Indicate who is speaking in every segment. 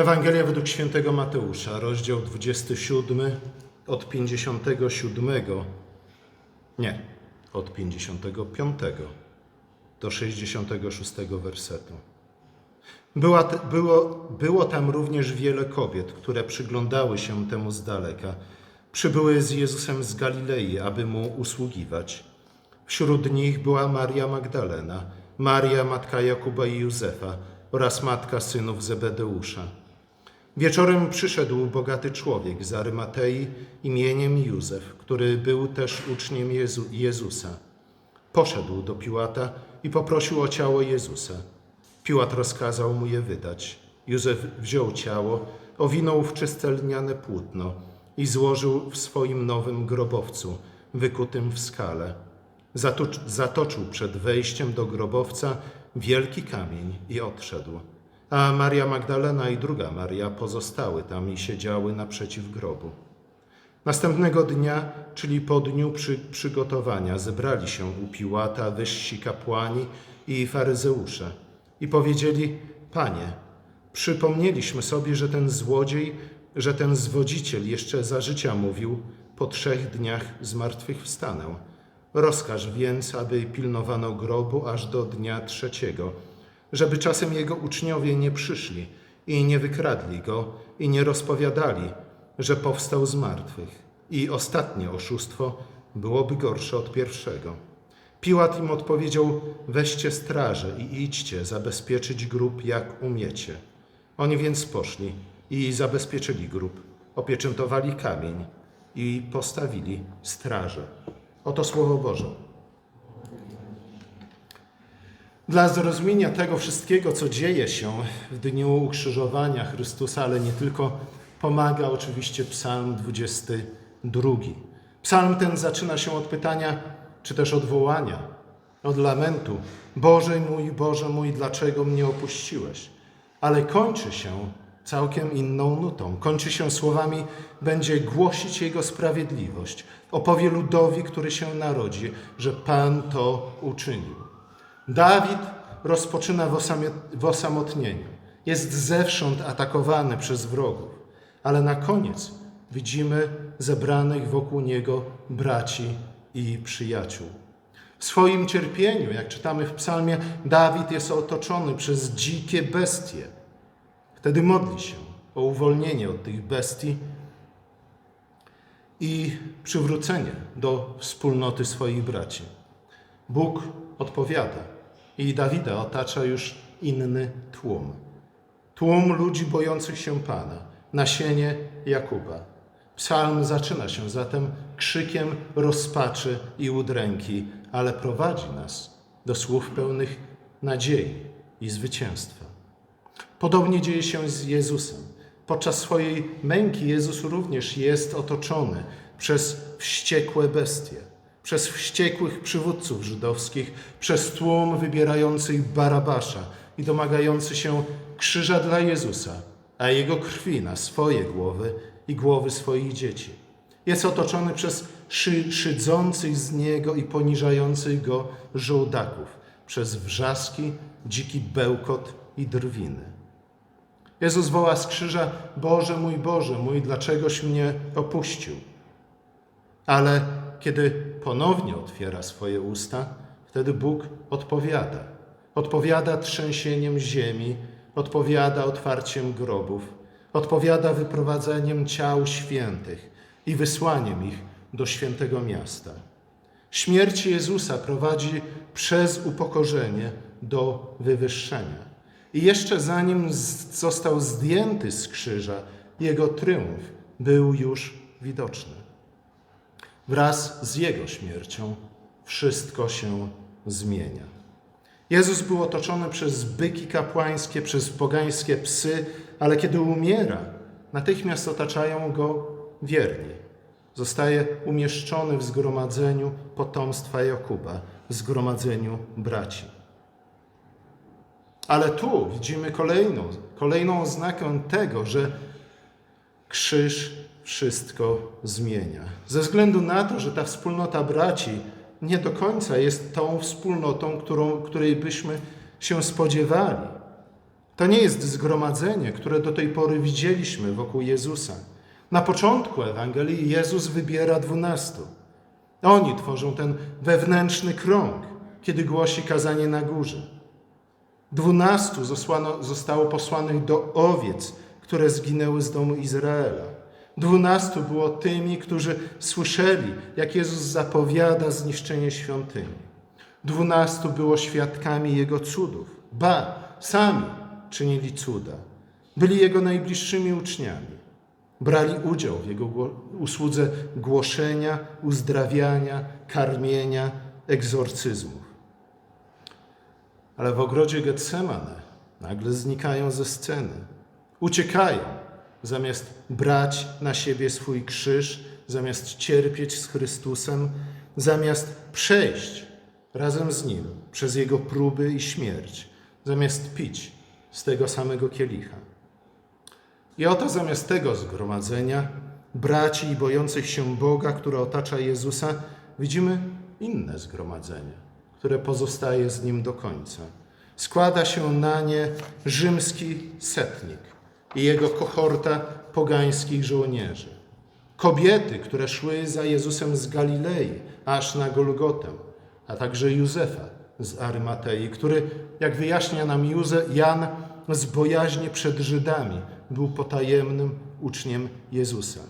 Speaker 1: Ewangelia według świętego Mateusza, rozdział 27, od 57, nie, od 55 do 66 wersetu. Była, było, było tam również wiele kobiet, które przyglądały się temu z daleka. Przybyły z Jezusem z Galilei, aby mu usługiwać. Wśród nich była Maria Magdalena, Maria matka Jakuba i Józefa oraz matka synów Zebedeusza. Wieczorem przyszedł bogaty człowiek z Arymatei imieniem Józef, który był też uczniem Jezu, Jezusa. Poszedł do Piłata i poprosił o ciało Jezusa. Piłat rozkazał mu je wydać. Józef wziął ciało, owinął w czyste lniane płótno i złożył w swoim nowym grobowcu, wykutym w skale. Zatocz, zatoczył przed wejściem do grobowca wielki kamień i odszedł. A Maria Magdalena i druga Maria pozostały tam i siedziały naprzeciw grobu. Następnego dnia, czyli po dniu przy, przygotowania, zebrali się u Piłata wyżsi kapłani i faryzeusze i powiedzieli: Panie, przypomnieliśmy sobie, że ten złodziej, że ten zwodziciel jeszcze za życia mówił: Po trzech dniach zmartwychwstanę. Rozkaż więc, aby pilnowano grobu aż do dnia trzeciego, żeby czasem jego uczniowie nie przyszli i nie wykradli go i nie rozpowiadali, że powstał z martwych. I ostatnie oszustwo byłoby gorsze od pierwszego. Piłat im odpowiedział: Weźcie straże i idźcie zabezpieczyć grób, jak umiecie. Oni więc poszli i zabezpieczyli grób, opieczętowali kamień i postawili straże. Oto słowo Boże. Dla zrozumienia tego wszystkiego, co dzieje się w dniu ukrzyżowania Chrystusa, ale nie tylko, pomaga oczywiście Psalm 22. Psalm ten zaczyna się od pytania, czy też od wołania, od lamentu: Boże mój, Boże mój, dlaczego mnie opuściłeś? Ale kończy się całkiem inną nutą. Kończy się słowami: Będzie głosić Jego sprawiedliwość. Opowie ludowi, który się narodzi, że Pan to uczynił. Dawid rozpoczyna w, osamotnieniu. Jest zewsząd atakowany przez wrogów, ale na koniec widzimy zebranych wokół niego braci i przyjaciół. W swoim cierpieniu, jak czytamy w psalmie, Dawid jest otoczony przez dzikie bestie. Wtedy modli się o uwolnienie od tych bestii i przywrócenie do wspólnoty swoich braci. Bóg odpowiada i Dawida otacza już inny tłum. Tłum ludzi bojących się Pana, nasienie Jakuba. Psalm zaczyna się zatem krzykiem rozpaczy i udręki, ale prowadzi nas do słów pełnych nadziei i zwycięstwa. Podobnie dzieje się z Jezusem. Podczas swojej męki Jezus również jest otoczony przez wściekłe bestie, przez wściekłych przywódców żydowskich, przez tłum wybierających Barabasza i domagający się krzyża dla Jezusa, a jego krwi na swoje głowy i głowy swoich dzieci. Jest otoczony przez szy, szydzących z niego i poniżających go żołdaków, przez wrzaski, dziki bełkot i drwiny. Jezus woła z krzyża: Boże mój, Boże mój, dlaczegoś mnie opuścił? Ale kiedy ponownie otwiera swoje usta, wtedy Bóg odpowiada. Odpowiada trzęsieniem ziemi, odpowiada otwarciem grobów, odpowiada wyprowadzeniem ciał świętych i wysłaniem ich do świętego miasta. Śmierć Jezusa prowadzi przez upokorzenie do wywyższenia. I jeszcze zanim został zdjęty z krzyża, jego tryumf był już widoczny. Wraz z jego śmiercią wszystko się zmienia. Jezus był otoczony przez byki kapłańskie, przez pogańskie psy, ale kiedy umiera, natychmiast otaczają go wierni. Zostaje umieszczony w zgromadzeniu potomstwa Jakuba, w zgromadzeniu braci. Ale tu widzimy kolejną, kolejną oznakę tego, że krzyż wszystko zmienia. Ze względu na to, że ta wspólnota braci nie do końca jest tą wspólnotą, którą, której byśmy się spodziewali, To nie jest zgromadzenie, które do tej pory widzieliśmy wokół Jezusa. Na początku Ewangelii Jezus wybiera dwunastu. Oni tworzą ten wewnętrzny krąg, kiedy głosi kazanie na górze. Dwunastu zostało, posłanych do owiec, które zginęły z domu Izraela. Dwunastu było tymi, którzy słyszeli, jak Jezus zapowiada zniszczenie świątyni. Dwunastu było świadkami Jego cudów. Ba, sami czynili cuda. Byli Jego najbliższymi uczniami. Brali udział w Jego usłudze głoszenia, uzdrawiania, karmienia, egzorcyzmów. Ale w ogrodzie Getsemane nagle znikają ze sceny. Uciekają, zamiast brać na siebie swój krzyż, zamiast cierpieć z Chrystusem, zamiast przejść razem z Nim przez Jego próby i śmierć, zamiast pić z tego samego kielicha. I oto zamiast tego zgromadzenia, braci i bojących się Boga, które otacza Jezusa, widzimy inne zgromadzenie, które pozostaje z Nim do końca. Składa się na nie rzymski setnik i jego kohorta pogańskich żołnierzy. Kobiety, które szły za Jezusem z Galilei, aż na Golgotę, a także Józefa z Arymatei, który, jak wyjaśnia nam Józe, Jan, z bojaźni przed Żydami był potajemnym uczniem Jezusa.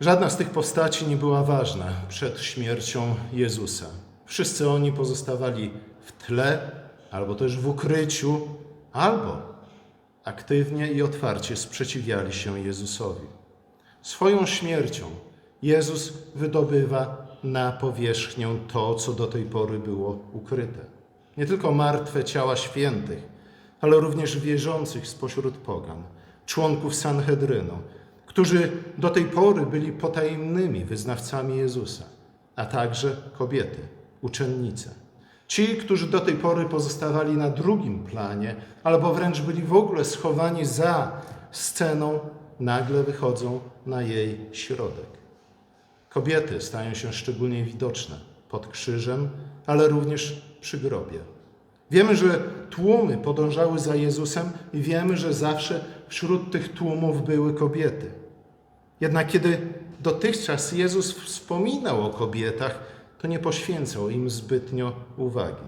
Speaker 1: Żadna z tych postaci nie była ważna przed śmiercią Jezusa. Wszyscy oni pozostawali w tle, albo też w ukryciu, albo aktywnie i otwarcie sprzeciwiali się Jezusowi. Swoją śmiercią Jezus wydobywa na powierzchnię to, co do tej pory było ukryte. Nie tylko martwe ciała świętych, ale również wierzących spośród pogan, członków Sanhedrynu, którzy do tej pory byli potajemnymi wyznawcami Jezusa, a także kobiety, uczennice. Ci, którzy do tej pory pozostawali na drugim planie, albo wręcz byli w ogóle schowani za sceną, nagle wychodzą na jej środek. Kobiety stają się szczególnie widoczne pod krzyżem, ale też przy grobie. Wiemy, że tłumy podążały za Jezusem i wiemy, że zawsze wśród tych tłumów były kobiety. Jednak kiedy dotychczas Jezus wspominał o kobietach, to nie poświęcał im zbytnio uwagi.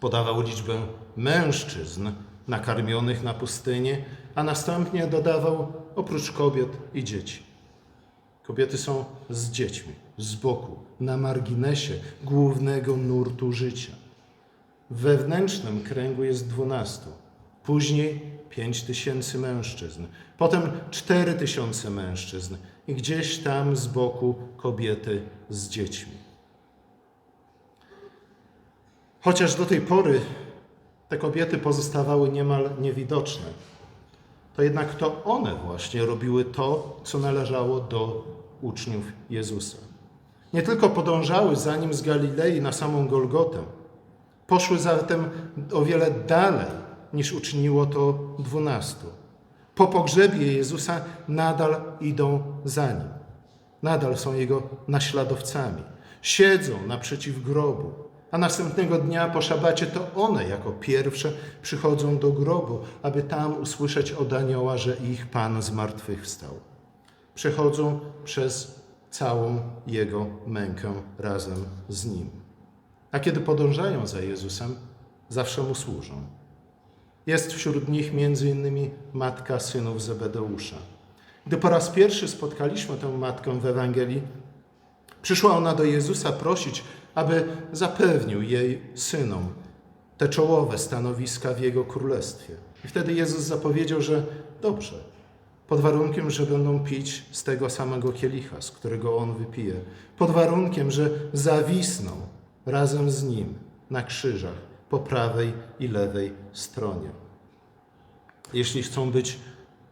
Speaker 1: Podawał liczbę mężczyzn nakarmionych na pustynię, a następnie dodawał oprócz kobiet i dzieci. Kobiety są z dziećmi, z boku, na marginesie głównego nurtu życia. W wewnętrznym kręgu jest dwunastu, później pięć tysięcy mężczyzn, potem cztery tysiące mężczyzn i gdzieś tam z boku kobiety z dziećmi. Chociaż do tej pory te kobiety pozostawały niemal niewidoczne, to jednak to one właśnie robiły to, co należało do uczniów Jezusa. Nie tylko podążały za nim z Galilei na samą Golgotę, poszły zatem o wiele dalej niż uczyniło to dwunastu. Po pogrzebie Jezusa nadal idą za nim. Nadal są jego naśladowcami. Siedzą naprzeciw grobu, a następnego dnia po szabacie to one jako pierwsze przychodzą do grobu, aby tam usłyszeć od anioła, że ich Pan zmartwychwstał. Przechodzą przez całą jego mękę razem z nim. A kiedy podążają za Jezusem, zawsze mu służą. Jest wśród nich między innymi matka synów Zebedeusza. Gdy po raz pierwszy spotkaliśmy tę matkę w Ewangelii, przyszła ona do Jezusa prosić, aby zapewnił jej synom te czołowe stanowiska w jego królestwie. I wtedy Jezus zapowiedział, że dobrze, pod warunkiem, że będą pić z tego samego kielicha, z którego on wypije, pod warunkiem, że zawisną razem z nim na krzyżach po prawej i lewej stronie. Jeśli chcą być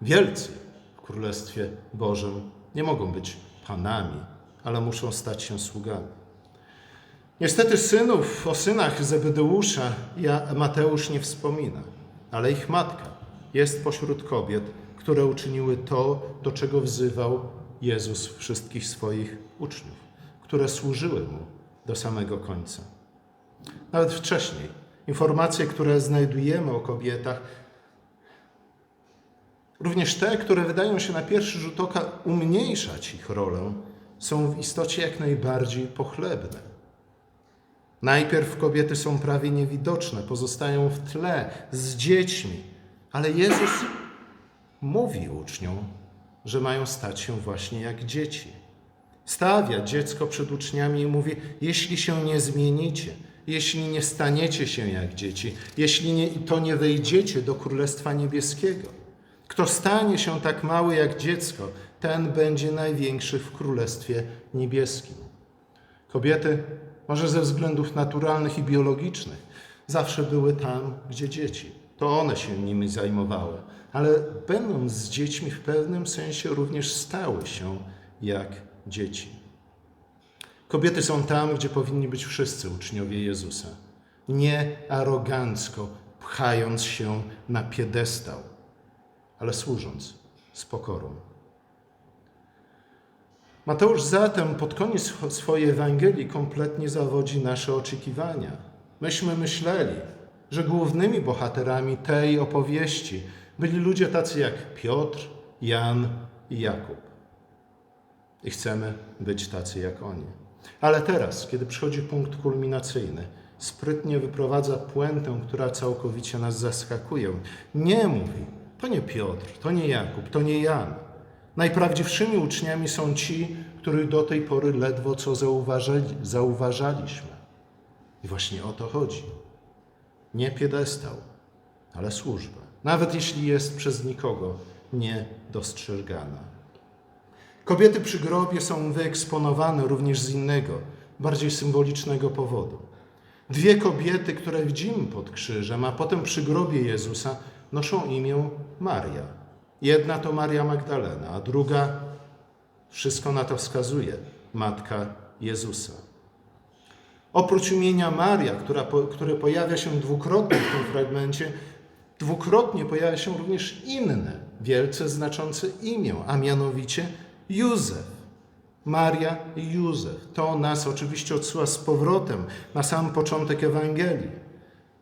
Speaker 1: wielcy w Królestwie Bożym, nie mogą być panami, ale muszą stać się sługami. Niestety synów, o synach Zebedeusza ja Mateusz nie wspomina, ale ich matka jest pośród kobiet, które uczyniły to, do czego wzywał Jezus wszystkich swoich uczniów, które służyły Mu do samego końca. Nawet wcześniej, Informacje, które znajdujemy o kobietach, również te, które wydają się na pierwszy rzut oka umniejszać ich rolę, są w istocie jak najbardziej pochlebne. Najpierw kobiety są prawie niewidoczne, pozostają w tle z dziećmi, ale Jezus mówi uczniom, że mają stać się właśnie jak dzieci. Stawia dziecko przed uczniami i mówi: Jeśli się nie zmienicie, jeśli nie staniecie się jak dzieci, jeśli nie, to nie wejdziecie do Królestwa Niebieskiego. Kto stanie się tak mały jak dziecko, ten będzie największy w Królestwie Niebieskim. Kobiety, może ze względów naturalnych i biologicznych, zawsze były tam, gdzie dzieci. To one się nimi zajmowały, ale będąc z dziećmi, w pewnym sensie również stały się jak dzieci. Kobiety są tam, gdzie powinni być wszyscy uczniowie Jezusa. Nie arogancko, pchając się na piedestał, ale służąc z pokorą. Mateusz zatem pod koniec swojej Ewangelii kompletnie zawodzi nasze oczekiwania. Myśmy myśleli, że głównymi bohaterami tej opowieści byli ludzie tacy jak Piotr, Jan i Jakub. I chcemy być tacy jak oni. Ale teraz, kiedy przychodzi punkt kulminacyjny, sprytnie wyprowadza puentę, która całkowicie nas zaskakuje. Nie mówi, to nie Piotr, to nie Jakub, to nie Jan. Najprawdziwszymi uczniami są ci, których do tej pory ledwo co zauważali, zauważaliśmy. I właśnie o to chodzi. Nie piedestał, ale służba. Nawet jeśli jest przez nikogo niedostrzegana. Kobiety przy grobie są wyeksponowane również z innego, bardziej symbolicznego powodu. Dwie kobiety, które widzimy pod krzyżem, a potem przy grobie Jezusa, noszą imię Maria. Jedna to Maria Magdalena, a druga, wszystko na to wskazuje, matka Jezusa. Oprócz imienia Maria, która, które pojawia się dwukrotnie w tym fragmencie, dwukrotnie pojawia się również inne, wielce znaczące imię, a mianowicie Józef. Maria i Józef. To nas oczywiście odsyła z powrotem na sam początek Ewangelii.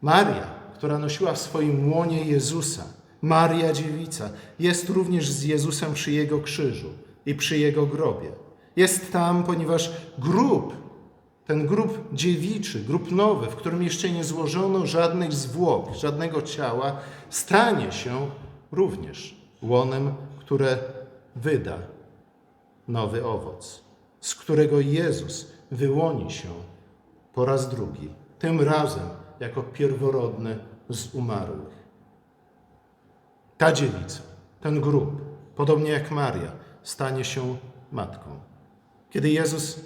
Speaker 1: Maria, która nosiła w swoim łonie Jezusa, Maria Dziewica, jest również z Jezusem przy Jego krzyżu i przy Jego grobie. Jest tam, ponieważ grób, ten grób dziewiczy, grób nowy, w którym jeszcze nie złożono żadnych zwłok, żadnego ciała, stanie się również łonem, które wyda nowy owoc, z którego Jezus wyłoni się po raz drugi, tym razem jako pierworodny z umarłych. Ta dziewica, ten grób, podobnie jak Maria, stanie się matką. Kiedy Jezus,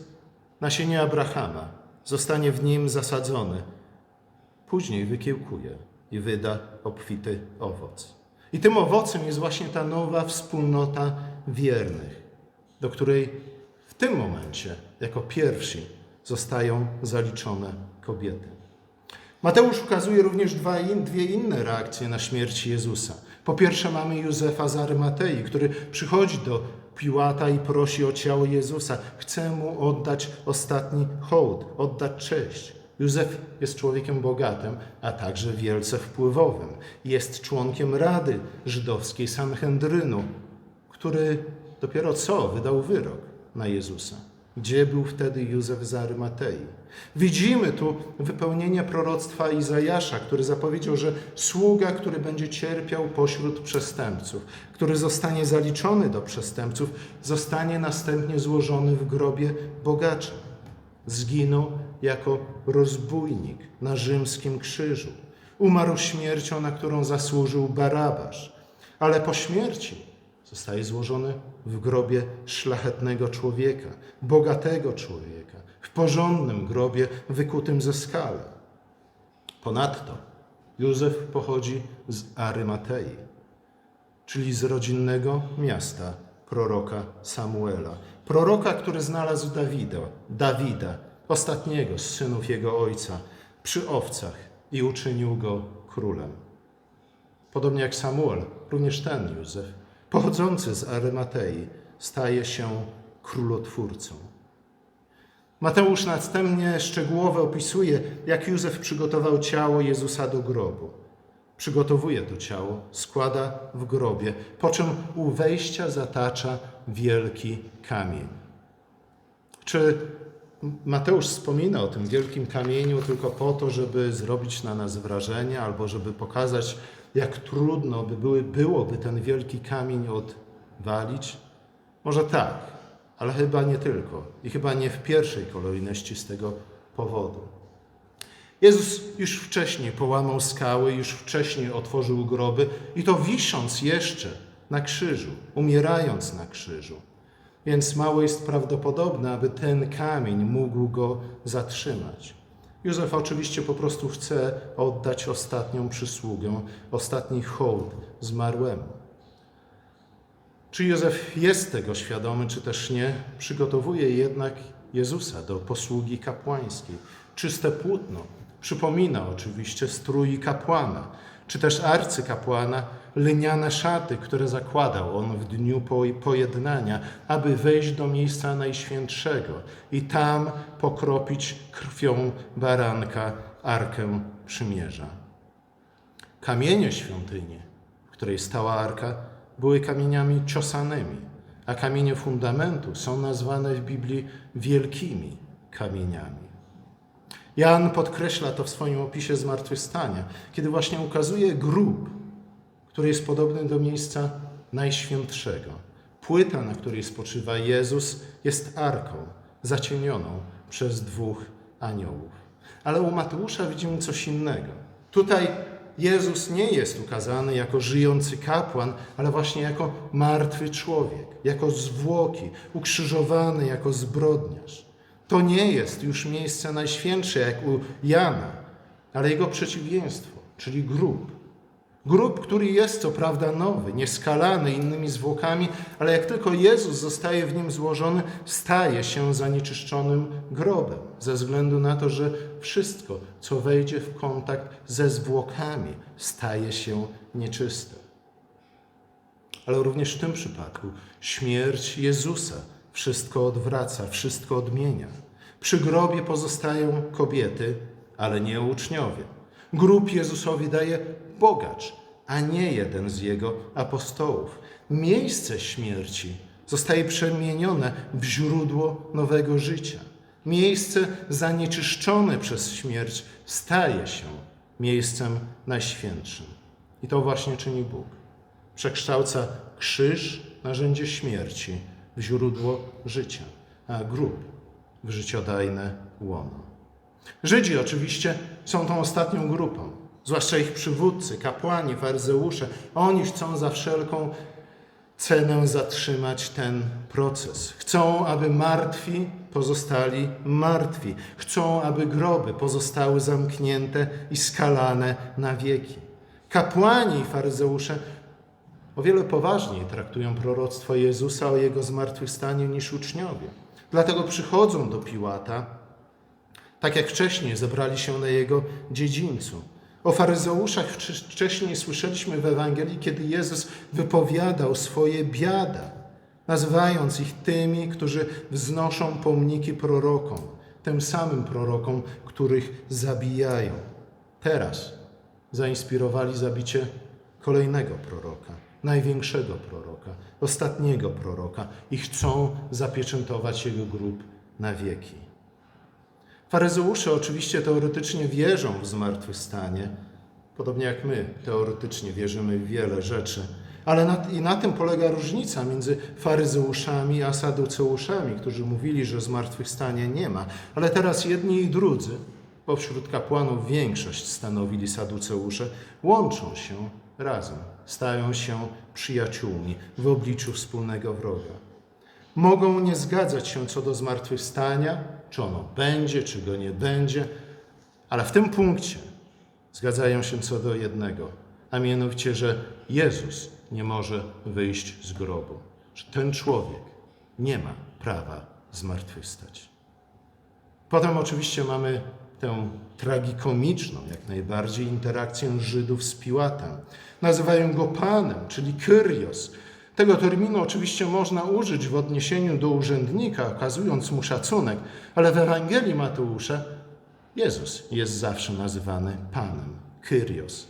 Speaker 1: nasienie Abrahama, zostanie w nim zasadzony, później wykiełkuje i wyda obfity owoc. I tym owocem jest właśnie ta nowa wspólnota wiernych, do której w tym momencie jako pierwsi zostają zaliczone kobiety. Mateusz ukazuje również dwa in, dwie inne reakcje na śmierć Jezusa. Po pierwsze mamy Józefa z Arymatei, który przychodzi do Piłata i prosi o ciało Jezusa. Chce mu oddać ostatni hołd, oddać cześć. Józef jest człowiekiem bogatym, a także wielce wpływowym. Jest członkiem Rady Żydowskiej Sanhedrynu, który dopiero co wydał wyrok na Jezusa. Gdzie był wtedy Józef z Arymatei? Widzimy tu wypełnienie proroctwa Izajasza, który zapowiedział, że sługa, który będzie cierpiał pośród przestępców, który zostanie zaliczony do przestępców, zostanie następnie złożony w grobie bogacza. Zginął jako rozbójnik na rzymskim krzyżu. Umarł śmiercią, na którą zasłużył Barabasz. Ale po śmierci zostaje złożony w grobie szlachetnego człowieka, bogatego człowieka, w porządnym grobie wykutym ze skały. Ponadto Józef pochodzi z Arymatei, czyli z rodzinnego miasta proroka Samuela. Proroka, który znalazł Dawida, Dawida, ostatniego z synów jego ojca, przy owcach i uczynił go królem. Podobnie jak Samuel, również ten Józef pochodzący z Arymatei, staje się królotwórcą. Mateusz następnie szczegółowo opisuje, jak Józef przygotował ciało Jezusa do grobu. Przygotowuje to ciało, składa w grobie, po czym u wejścia zatacza wielki kamień. Czy Mateusz wspomina o tym wielkim kamieniu tylko po to, żeby zrobić na nas wrażenie, albo żeby pokazać, jak trudno by były, byłoby ten wielki kamień odwalić? Może tak, ale chyba nie tylko i chyba nie w pierwszej kolejności z tego powodu. Jezus już wcześniej połamał skały, już wcześniej otworzył groby i to wisząc jeszcze na krzyżu, umierając na krzyżu. Więc mało jest prawdopodobne, aby ten kamień mógł go zatrzymać. Józef oczywiście po prostu chce oddać ostatnią przysługę, ostatni hołd zmarłemu. Czy Józef jest tego świadomy, czy też nie, przygotowuje jednak Jezusa do posługi kapłańskiej. Czyste płótno przypomina oczywiście strój kapłana, czy też arcykapłana, lniane szaty, które zakładał on w dniu pojednania, aby wejść do miejsca najświętszego i tam pokropić krwią baranka arkę przymierza. Kamienie świątyni, w której stała arka, były kamieniami ciosanymi, a kamienie fundamentu są nazwane w Biblii wielkimi kamieniami. Jan podkreśla to w swoim opisie zmartwychwstania, kiedy właśnie ukazuje grób, który jest podobny do miejsca najświętszego. Płyta, na której spoczywa Jezus, jest arką zacienioną przez dwóch aniołów. Ale u Mateusza widzimy coś innego. Tutaj Jezus nie jest ukazany jako żyjący kapłan, ale właśnie jako martwy człowiek, jako zwłoki, ukrzyżowany jako zbrodniarz. To nie jest już miejsce najświętsze jak u Jana, ale jego przeciwieństwo, czyli grób. Grób, który jest co prawda nowy, nieskalany innymi zwłokami, ale jak tylko Jezus zostaje w nim złożony, staje się zanieczyszczonym grobem, ze względu na to, że wszystko, co wejdzie w kontakt ze zwłokami, staje się nieczyste. Ale również w tym przypadku śmierć Jezusa wszystko odwraca, wszystko odmienia. Przy grobie pozostają kobiety, ale nie uczniowie. Grób Jezusowi daje bogacz, a nie jeden z jego apostołów. Miejsce śmierci zostaje przemienione w źródło nowego życia. Miejsce zanieczyszczone przez śmierć staje się miejscem najświętszym. I to właśnie czyni Bóg. Przekształca krzyż, narzędzie śmierci, w źródło życia, a grób w życiodajne łono. Żydzi oczywiście są tą ostatnią grupą, zwłaszcza ich przywódcy, kapłani, faryzeusze. Oni chcą za wszelką cenę zatrzymać ten proces. Chcą, aby martwi pozostali martwi. Chcą, aby groby pozostały zamknięte i skalane na wieki. Kapłani i faryzeusze o wiele poważniej traktują proroctwo Jezusa o jego zmartwychwstaniu niż uczniowie. Dlatego przychodzą do Piłata, tak jak wcześniej zebrali się na jego dziedzińcu. O faryzeuszach wcześniej słyszeliśmy w Ewangelii, kiedy Jezus wypowiadał swoje biada, nazywając ich tymi, którzy wznoszą pomniki prorokom, tym samym prorokom, których zabijają. Teraz zainspirowali zabicie kolejnego proroka, największego proroka, ostatniego proroka i chcą zapieczętować jego grób na wieki. Faryzeusze oczywiście teoretycznie wierzą w zmartwychwstanie, podobnie jak my teoretycznie wierzymy w wiele rzeczy, ale na, i na tym polega różnica między faryzeuszami a saduceuszami, którzy mówili, że zmartwychwstania nie ma. Ale teraz jedni i drudzy, bo wśród kapłanów większość stanowili saduceusze, łączą się razem, stają się przyjaciółmi w obliczu wspólnego wroga. Mogą nie zgadzać się co do zmartwychwstania, czy ono będzie, czy go nie będzie, ale w tym punkcie zgadzają się co do jednego, a mianowicie, że Jezus nie może wyjść z grobu, że ten człowiek nie ma prawa zmartwychwstać. Potem oczywiście mamy tę tragikomiczną, jak najbardziej, interakcję Żydów z Piłatem. Nazywają go Panem, czyli Kyrios, Tego terminu oczywiście można użyć w odniesieniu do urzędnika, okazując mu szacunek, ale w Ewangelii Mateusza Jezus jest zawsze nazywany Panem, Kyrios.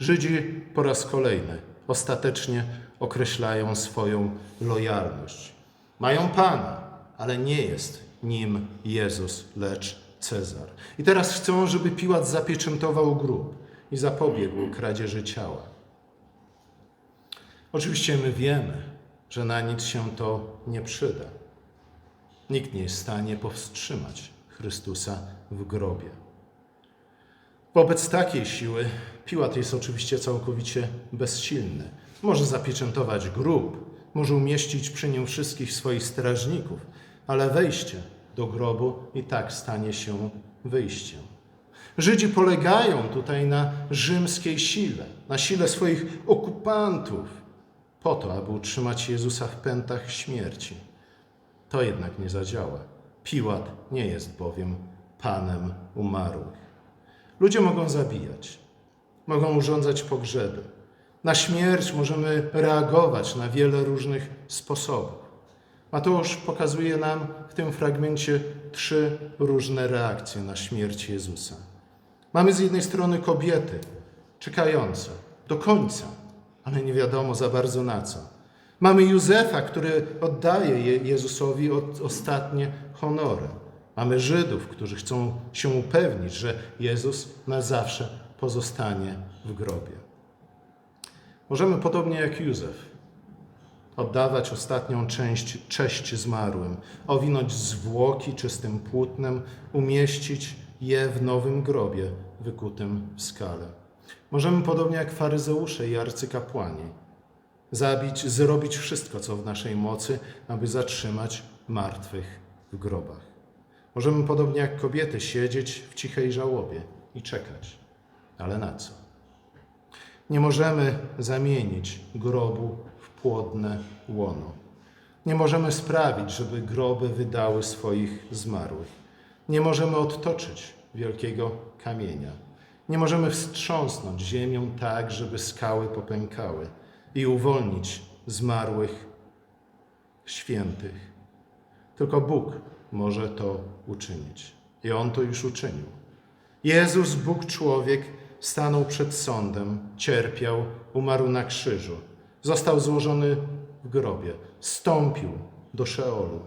Speaker 1: Żydzi po raz kolejny ostatecznie określają swoją lojalność. Mają Pana, ale nie jest nim Jezus, lecz Cezar. I teraz chcą, żeby Piłat zapieczętował grób i zapobiegł kradzieży ciała. Oczywiście my wiemy, że na nic się to nie przyda. Nikt nie jest w stanie powstrzymać Chrystusa w grobie. Wobec takiej siły Piłat jest oczywiście całkowicie bezsilny. Może zapieczętować grób, może umieścić przy nim wszystkich swoich strażników, ale wejście do grobu i tak stanie się wyjściem. Żydzi polegają tutaj na rzymskiej sile, na sile swoich okupantów, po to, aby utrzymać Jezusa w pętach śmierci. To jednak nie zadziała. Piłat nie jest bowiem panem umarłych. Ludzie mogą zabijać, mogą urządzać pogrzeby. Na śmierć możemy reagować na wiele różnych sposobów. Mateusz pokazuje nam w tym fragmencie trzy różne reakcje na śmierć Jezusa. Mamy z jednej strony kobiety czekające do końca, ale nie wiadomo za bardzo na co. Mamy Józefa, który oddaje Je- Jezusowi ostatnie honory. Mamy Żydów, którzy chcą się upewnić, że Jezus na zawsze pozostanie w grobie. Możemy podobnie jak Józef oddawać ostatnią część, cześć zmarłym, owinąć zwłoki czystym płótnem, umieścić je w nowym grobie wykutym w skale. Możemy podobnie jak faryzeusze i arcykapłani zabić, zrobić wszystko, co w naszej mocy, aby zatrzymać martwych w grobach. Możemy podobnie jak kobiety siedzieć w cichej żałobie i czekać. Ale na co? Nie możemy zamienić grobu w płodne łono. Nie możemy sprawić, żeby groby wydały swoich zmarłych. Nie możemy odtoczyć wielkiego kamienia. Nie możemy wstrząsnąć ziemią tak, żeby skały popękały i uwolnić zmarłych świętych. Tylko Bóg może to uczynić. I On to już uczynił. Jezus, Bóg człowiek, stanął przed sądem, cierpiał, umarł na krzyżu, został złożony w grobie, stąpił do Szeolu.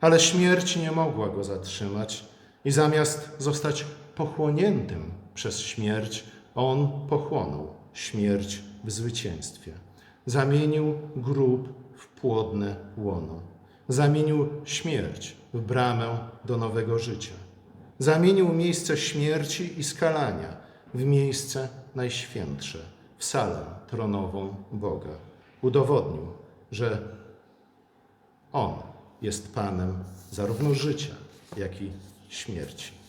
Speaker 1: Ale śmierć nie mogła go zatrzymać i zamiast zostać pochłoniętym przez śmierć, on pochłonął śmierć w zwycięstwie. Zamienił grób w płodne łono. Zamienił śmierć w bramę do nowego życia. Zamienił miejsce śmierci i skalania w miejsce najświętsze, w salę tronową Boga. Udowodnił, że On jest Panem zarówno życia, jak i śmierci.